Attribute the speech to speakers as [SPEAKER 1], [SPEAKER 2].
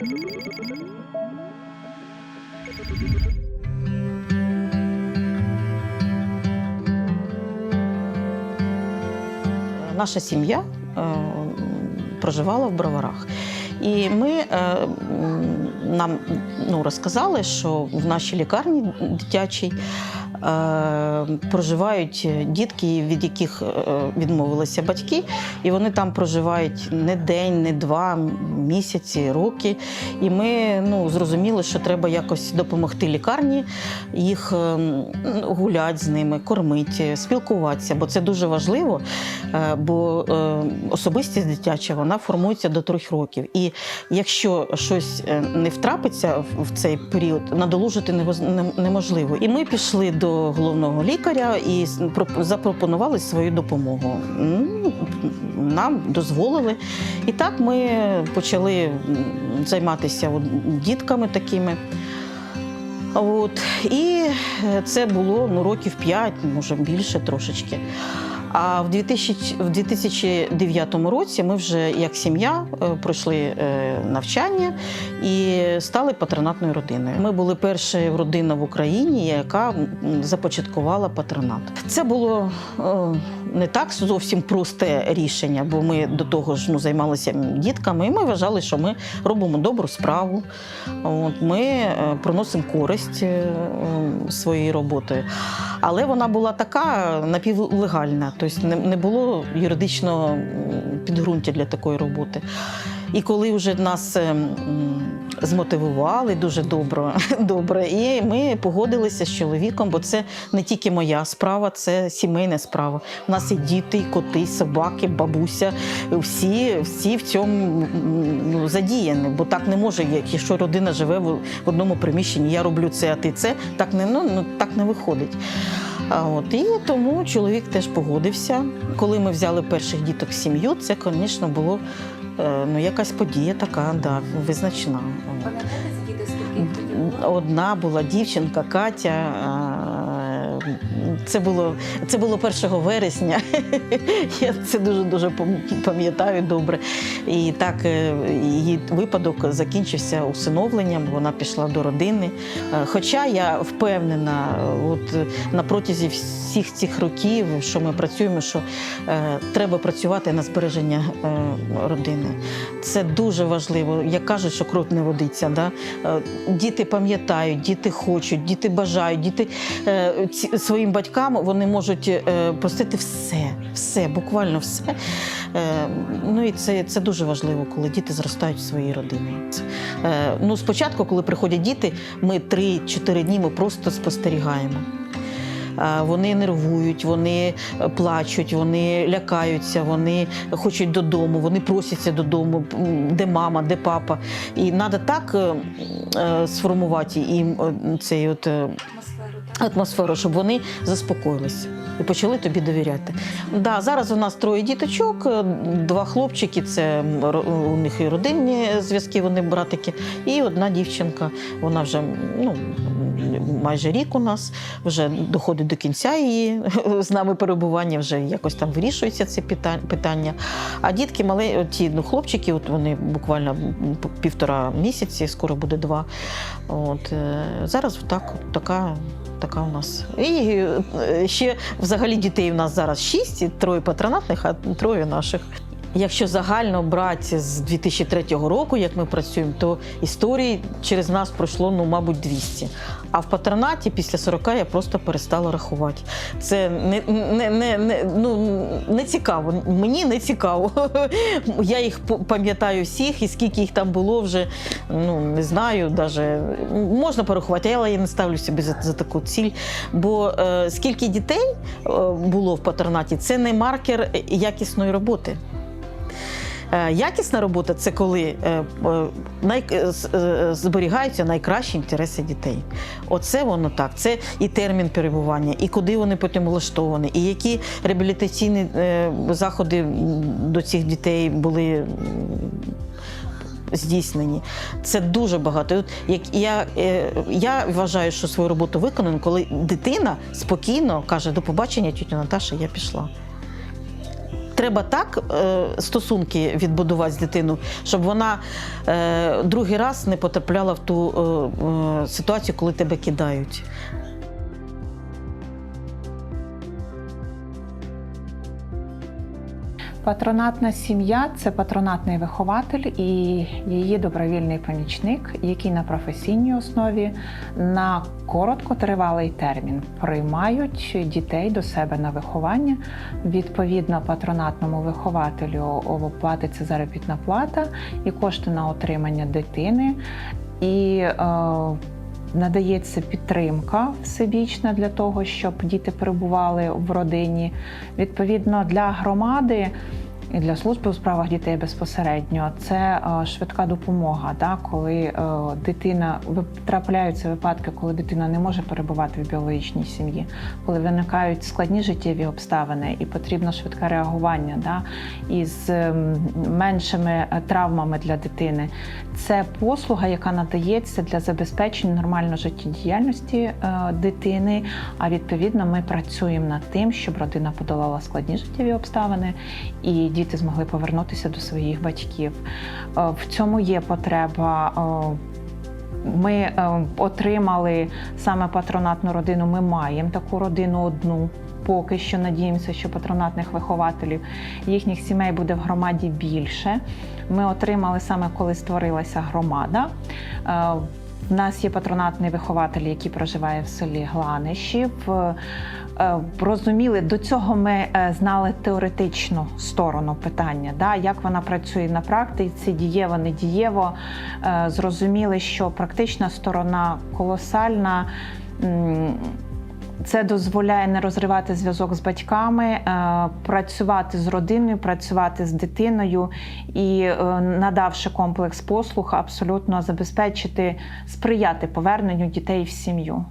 [SPEAKER 1] Наша сім'я е, проживала в Броварах. І ми е, нам ну, розказали, що в нашій лікарні дитячій проживають дітки, від яких е, відмовилися батьки, і вони там проживають не день, не два місяці, роки. І ми ну, зрозуміли, що треба якось допомогти лікарні, їх е, гуляти з ними, кормити, спілкуватися, бо це дуже важливо. Е, Бо е, особистість дитяча вона формується до трьох років. І якщо щось е, не втрапиться в- цей період, надолужити не- неможливо. І ми пішли до головного лікаря і запропонували свою допомогу. Нам дозволили. І так ми почали займатися дітками такими. От. І е, це було ну, років 5, може більше трошечки. А в 2000, в 2009 році ми вже як сім'я е, пройшли е, навчання і стали патронатною родиною. Ми були перша родина в Україні, яка започаткувала патронат. Це було е, не так зовсім просте рішення, бо ми до того ж ну, займалися дітками, і ми вважали, що ми робимо добру справу. От, ми приносимо користь своєю роботою. Але вона була така напівлегальна, тобто не, було юридичного підґрунтя для такої роботи. І коли вже нас е, змотивували дуже добре, добре, і ми погодилися з чоловіком, бо це не тільки моя справа, це сімейна справа. У нас і діти, і коти, і собаки, бабуся. Всі, всі в цьому ну, задіяні, бо так не може, якщо родина живе в, одному приміщенні, я роблю це, а ти це, так не, ну, ну, так не виходить. А от, і тому чоловік теж погодився. Коли ми взяли перших діток в сім'ю, це, звісно, було ну, якась подія така, да, визначна.
[SPEAKER 2] Пам'ятаєте скільки тоді?
[SPEAKER 1] Одна була дівчинка Катя. Це було, це було 1 вересня. Я це дуже дуже пам'ятаю добре. І так е, її випадок закінчився усиновленням. Вона пішла до родини. Е, Хоча я впевнена, от на протязі всіх цих років, що ми працюємо, що е, треба працювати на збереження родини. Це дуже важливо. Як кажуть, що кров не водиться. Да? Діти пам'ятають, діти хочуть, діти бажають, діти своїм батькам вони можуть е, простити все, все, буквально все. Е, Ну і це, це дуже важливо, коли діти зростають в своїй родині. Е, Ну, спочатку, коли приходять діти, ми 3-4 дні ми просто спостерігаємо. Вони нервують, вони плачуть, вони лякаються, вони хочуть додому, вони просяться додому, де мама, де папа. І треба так сформувати їм цей от.
[SPEAKER 2] Атмосферу,
[SPEAKER 1] щоб вони заспокоїлися і почали тобі довіряти. Да, зараз у нас троє діточок, е, два хлопчики, це у них і родинні зв'язки, вони братики, і одна дівчинка. Вона вже ну, майже рік у нас, вже доходить до кінця її з нами перебування, вже якось там вирішується це питання. А дітки мали, ті ну, хлопчики, от вони буквально півтора місяці, скоро буде два. От, е, зараз так, така така у нас. І е, ще взагалі дітей у нас зараз шість, троє патронатних, а троє наших. Якщо загально брати з 2003 року, як ми працюємо, то історій через нас пройшло, ну, мабуть, 200. А в патронаті після 40 я просто перестала рахувати. Це не, не, не, не, ну, не цікаво. Мені не цікаво. Я їх пам'ятаю всіх, і скільки їх там було вже, ну не знаю, даже можна порахувати, але я не ставлю собі за, за таку ціль. Бо е, скільки дітей е, було в патронаті, це не маркер якісної роботи. Е, Якісна робота це коли е, е, зберігаються найкращі інтереси дітей. Оце воно так. Це і термін перебування, і куди вони потім влаштовані, і які реабілітаційні заходи до цих дітей були. Здійснені. Це дуже багато. От як я, я вважаю, що свою роботу виконано, коли дитина спокійно каже: до побачення, тітя Наташа, я пішла. Треба так е, стосунки відбудувати з дитиною, щоб вона е, другий раз не потрапляла в ту е, ситуацію, коли тебе кидають.
[SPEAKER 3] Патронатна сім'я це патронатний вихователь і її добровільний помічник, які на професійній основі на короткотривалий термін приймають дітей до себе на виховання. Відповідно, патронатному вихователю платиться заробітна плата і кошти на отримання дитини. І е, надається підтримка всебічна для того, щоб діти перебували в родині. Відповідно, для громади і для служби у справах дітей безпосередньо це е, швидка допомога. Да, коли е, дитина трапляються випадки, коли дитина не може перебувати в біологічній сім'ї, коли виникають складні життєві обставини, і потрібно швидке реагування да, із ем, меншими е, травмами для дитини. Це послуга, яка надається для забезпечення нормальної життєдіяльності дитини. А відповідно, ми працюємо над тим, щоб родина подолала складні життєві обставини і діти змогли повернутися до своїх батьків. Е, В цьому є потреба. е, Ми е, отримали саме патронатну родину. Ми маємо таку родину одну. Поки що надіємося, що патронатних вихователів їхніх сімей буде в громаді більше. Ми отримали саме коли створилася громада. В нас є патронатний вихователь, який проживає в селі Гланишів. Е, Розуміли, до цього ми е, знали теоретичну сторону питання, да, як вона працює на практиці, дієво, не дієво. Е, Зрозуміли, що практична сторона колосальна. Це дозволяє не розривати зв'язок з батьками, е, працювати з родиною, працювати з дитиною і, е, надавши комплекс послуг, абсолютно забезпечити, сприяти поверненню дітей в сім'ю.